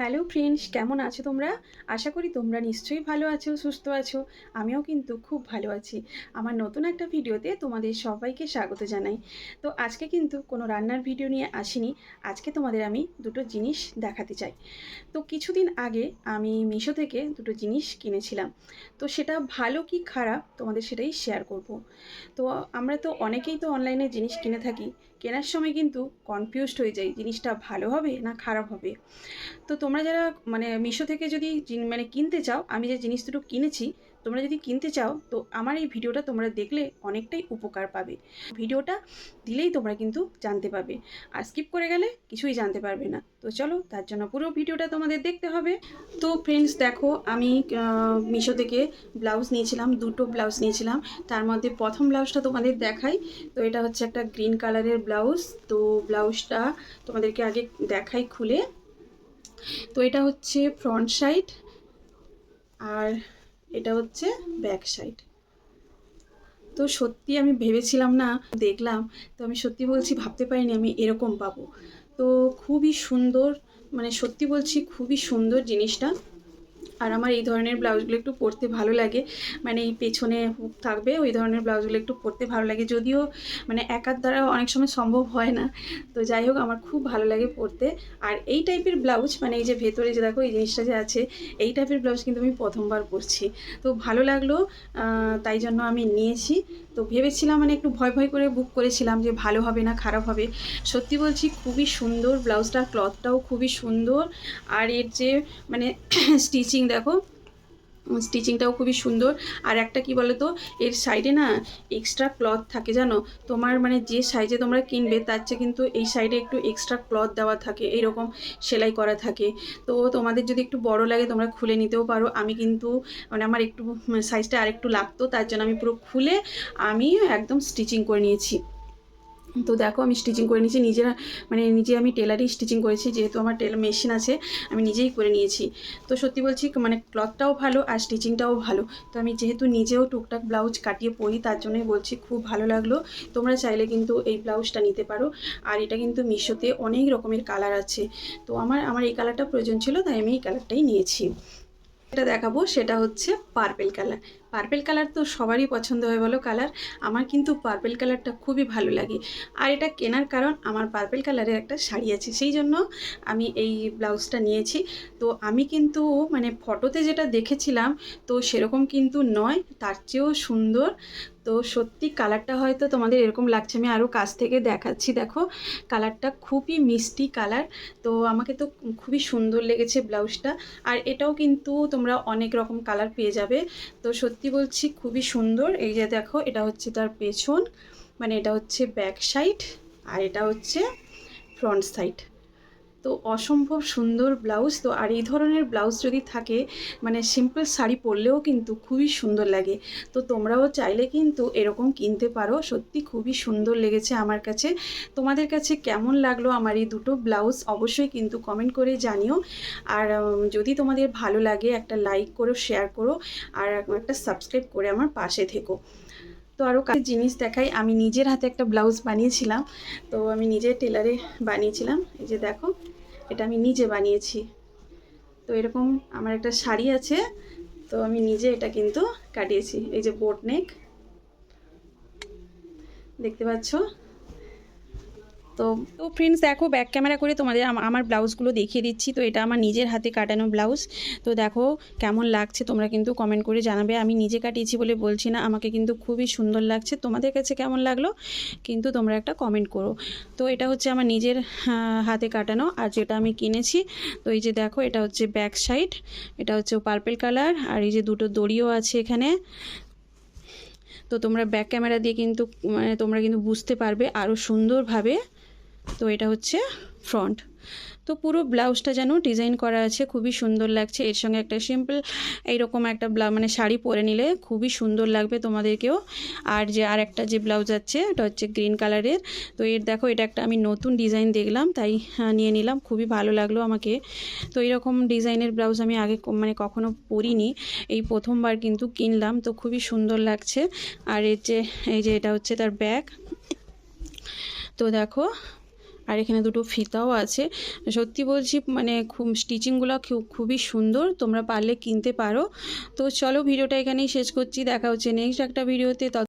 Hello friends, কেমন আছো তোমরা? আশা করি তোমরা নিশ্চয়ই ভালো আছো, সুস্থ আছো। আমিও কিন্তু খুব ভালো আছি। আমার নতুন একটা ভিডিওতে তোমাদের সবাইকে স্বাগত জানাই। তো আজকে কিন্তু কোনো রান্নার ভিডিও নিয়ে আসিনি। আজকে তোমাদের আমি দুটো জিনিস দেখাতে চাই। তো কিছুদিন আগে আমি মিশো থেকে দুটো জিনিস কিনেছিলাম। তো সেটা ভালো কি খারাপ তোমাদের সেটাই শেয়ার করব। তো আমরা তো অনেকেই তো অনলাইনে জিনিস কিনে থাকি। কেনার সময় কিন্তু কনফিউজড হয়ে যায় জিনিসটা ভালো হবে না খারাপ হবে। তো তোমরা যারা মানে মিশো থেকে যদি মানে কিনতে চাও, আমি যে জিনিস দুটো কিনেছি তোমরা যদি কিনতে চাও, তো আমার এই ভিডিওটা তোমরা দেখলে অনেকটাই উপকার পাবে। ভিডিওটা দিলেই তোমরা কিন্তু জানতে পারবে। আর স্কিপ করে গেলে কিছুই জানতে পারবে না। তো চলো, তার জন্য পুরো ভিডিওটা তোমাদের দেখতে হবে। তো ফ্রেন্ডস দেখো, আমি মিশো থেকে ব্লাউজ নিয়েছিলাম, দুটো ব্লাউজ নিয়েছিলাম। তার মধ্যে প্রথম ব্লাউজটা তোমাদের দেখাই। তো এটা হচ্ছে একটা গ্রিন কালারের ব্লাউজ তো ব্লাউজটা তোমাদেরকে আগে দেখাই খুলে। তো এটা হচ্ছে ফ্রন্ট সাইড আর এটা হচ্ছে ব্যাক সাইড তো সত্যি আমি ভেবেছিলাম না, দেখলাম, তো আমি সত্যি বলছি ভাবতে পারিনি আমি এরকম পাবো। তো খুবই সুন্দর মানে সত্যি বলছি খুবই সুন্দর জিনিসটা। আর আমার এই ধরনের ব্লাউজগুলো একটু পরতে ভালো লাগে। মানে এই পেছনে হুক থাকবে, ওই ধরনের ব্লাউজগুলো একটু পরতে ভালো লাগে। যদিও মানে একার দ্বারা অনেক সময় সম্ভব হয় না। তো যাই হোক, আমার খুব ভালো লাগে পরতে। আর এই টাইপের ব্লাউজ মানে এই যে ভেতরে যে দেখো, এই জিনিসটা যে আছে, এই টাইপের ব্লাউজ কিন্তু আমি প্রথমবার পরছি। তো ভালো লাগল তাই জন্য আমি নিয়েছি। তো ভেবেছিলাম মানে একটু ভয় ভয় করে বুক করেছিলাম যে ভালো হবে না, খারাপ হবে। সত্যি বলছি, খুবই সুন্দর ব্লাউজটার ক্লথটাও খুবই সুন্দর। আর এর যে মানে স্টিচিং দেখো স্টিচিংটাও খুবই সুন্দর। আর একটা কি বলো তো এর সাইডে না এক্সট্রা ক্লথ থাকে, জানো? তোমার মানে যে সাইজে তোমরা কিনবে, তার চেয়ে কিন্তু এই সাইডে একটু এক্সট্রা ক্লথ দেওয়া থাকে এইরকম সেলাই করা থাকে। তো তোমাদের যদি একটু বড় লাগে, তোমরা খুলে নিতেও পারো। আমি কিন্তু মানে আমার একটু সাইজটা আরেকটু লাগতো, তার জন্য আমি পুরো খুলে আমি একদম স্টিচিং করে নিয়েছি। তো দেখো, আমি স্টিচিং করে নিয়েছি। নিজেরা মানে নিজে আমি টেলারই স্টিচিং করেছি, যেহেতু আমার টেলার মেশিন আছে, আমি নিজেই করে নিয়েছি। তো সত্যি বলছি মানে ক্লথটাও ভালো আর স্টিচিংটাও ভালো। তো আমি যেহেতু নিজেও টুকটাক ব্লাউজ কাটিয়ে পরি, তার জন্যই বলছি, খুব ভালো লাগল। তোমরা চাইলে কিন্তু এই ব্লাউজটা নিতে পারো। আর এটা কিন্তু মিশোতে অনেক রকমের কালার আছে। তো আমার আমার এই কালারটা প্রয়োজন ছিল, তাই আমি এই কালারটাই নিয়েছি। এটা দেখাবো সেটা হচ্ছে পার্পেল কালার পার্পেল কালার তো সবারই পছন্দ হয়ে বলো কালার আমার কিন্তু পার্পেল কালারটা খুবই ভালো লাগে। আর এটা কেনার কারণ আমার পার্পেল কালারের একটা শাড়ি আছে। সেই জন্য আমি এই ব্লাউজটা নিয়েছি। তো আমি কিন্তু মানে ফটোতে যেটা দেখেছিলাম, তো সেরকম কিন্তু নয়, তার চেয়েও সুন্দর। তো সত্যি কালারটা হয়তো তোমাদের এরকম লাগছে, আমি আরও কাছ থেকে দেখাচ্ছি। দেখো কালারটা খুবই মিষ্টি কালার তো আমাকে তো খুবই সুন্দর লেগেছে ব্লাউজটা। আর এটাও কিন্তু তোমরা অনেক রকম কালার পেয়ে যাবে। তো সত্যি বলছি, খুবই সুন্দর। এই যে দেখো, এটা হচ্ছে তার পেছন মানে এটা হচ্ছে ব্যাক সাইড আর এটা হচ্ছে ফ্রন্ট সাইড তো অসম্ভব সুন্দর ব্লাউজ। তো আর এই ধরনের ব্লাউজ যদি থাকে মানে সিম্পল শাড়ি পরলেও কিন্তু খুবই সুন্দর লাগে। তো তোমরাও চাইলে কিন্তু এরকম কিনতে পারো। সত্যি খুবই সুন্দর লেগেছে আমার কাছে। তোমাদের কাছে কেমন লাগল আমার এই দুটো ব্লাউজ? অবশ্যই কিন্তু কমেন্ট করে জানিও। আর যদি তোমাদের ভালো লাগে একটা লাইক করো শেয়ার করো, আর একটা সাবস্ক্রাইব করে আমার পাশে থেকো। তো আরও কাছে জিনিস দেখাই। আমি নিজের হাতে একটা ব্লাউজ বানিয়েছিলাম। তো আমি নিজে টেলারে বানিয়েছিলাম। এই যে দেখো, এটা আমি নিজে বানিয়েছি। তো এরকম আমার একটা শাড়ি আছে। তো আমি নিজে এটা কিন্তু কাটিয়েছি। এই যে বোট নেক দেখতে পাচ্ছ? তো তো ফ্রেন্ডস দেখো ব্যাক ক্যামেরা করে তোমাদের আমার ব্লাউজগুলো দেখিয়ে দিচ্ছি। তো এটা আমার নিজের হাতে কাটানো ব্লাউজ। তো দেখো, কেমন লাগছে তোমরা কিন্তু কমেন্ট করে জানাবে। আমি নিজে কাটিয়েছি বলে বলছি না, আমাকে কিন্তু খুবই সুন্দর লাগছে। তোমাদের কাছে কেমন লাগল, কিন্তু তোমরা একটা কমেন্ট করো। তো এটা হচ্ছে আমার নিজের হাতে কাটানো, আর যেটা আমি কিনেছি, তো এই যে দেখো, এটা হচ্ছে ব্যাক সাইড এটা হচ্ছে পার্পেল কালার আর এই যে দুটো দড়িও আছে এখানে। তো তোমরা ব্যাক ক্যামেরা দিয়ে কিন্তু মানে তোমরা কিন্তু বুঝতে পারবে আরও সুন্দরভাবে তো এটা হচ্ছে ফ্রন্ট তো পুরো ব্লাউজটা যেন ডিজাইন করা আছে, খুবই সুন্দর লাগছে। এর সঙ্গে একটা সিম্পল এইরকম একটা মানে শাড়ি পরে নিলে খুবই সুন্দর লাগবে তোমাদেরকেও। আর যে আর একটা যে ব্লাউজ আছে, এটা হচ্ছে গ্রিন কালারের তো এর দেখো, এটা একটা আমি নতুন ডিজাইন দেখলাম, তাই নিয়ে নিলাম। খুবই ভালো লাগল আমাকে। তো এরকম ডিজাইনের ব্লাউজ আমি আগে মানে কখনো পরিনি। এই প্রথমবার কিন্তু কিনলাম, তো খুবই সুন্দর লাগছে। আর এর যে এই যে এটা হচ্ছে তার ব্যাগ তো দেখো আর এখানে দুটো ফিতাও আছে। সত্যি বলছি মানে খুব স্টিচিংগুলো খুব খুবই সুন্দর, তোমরা পারলে কিনতে পারো। তো চলো ভিডিওটা এখানেই শেষ করছি, দেখা হচ্ছে নেক্সট একটা ভিডিওতে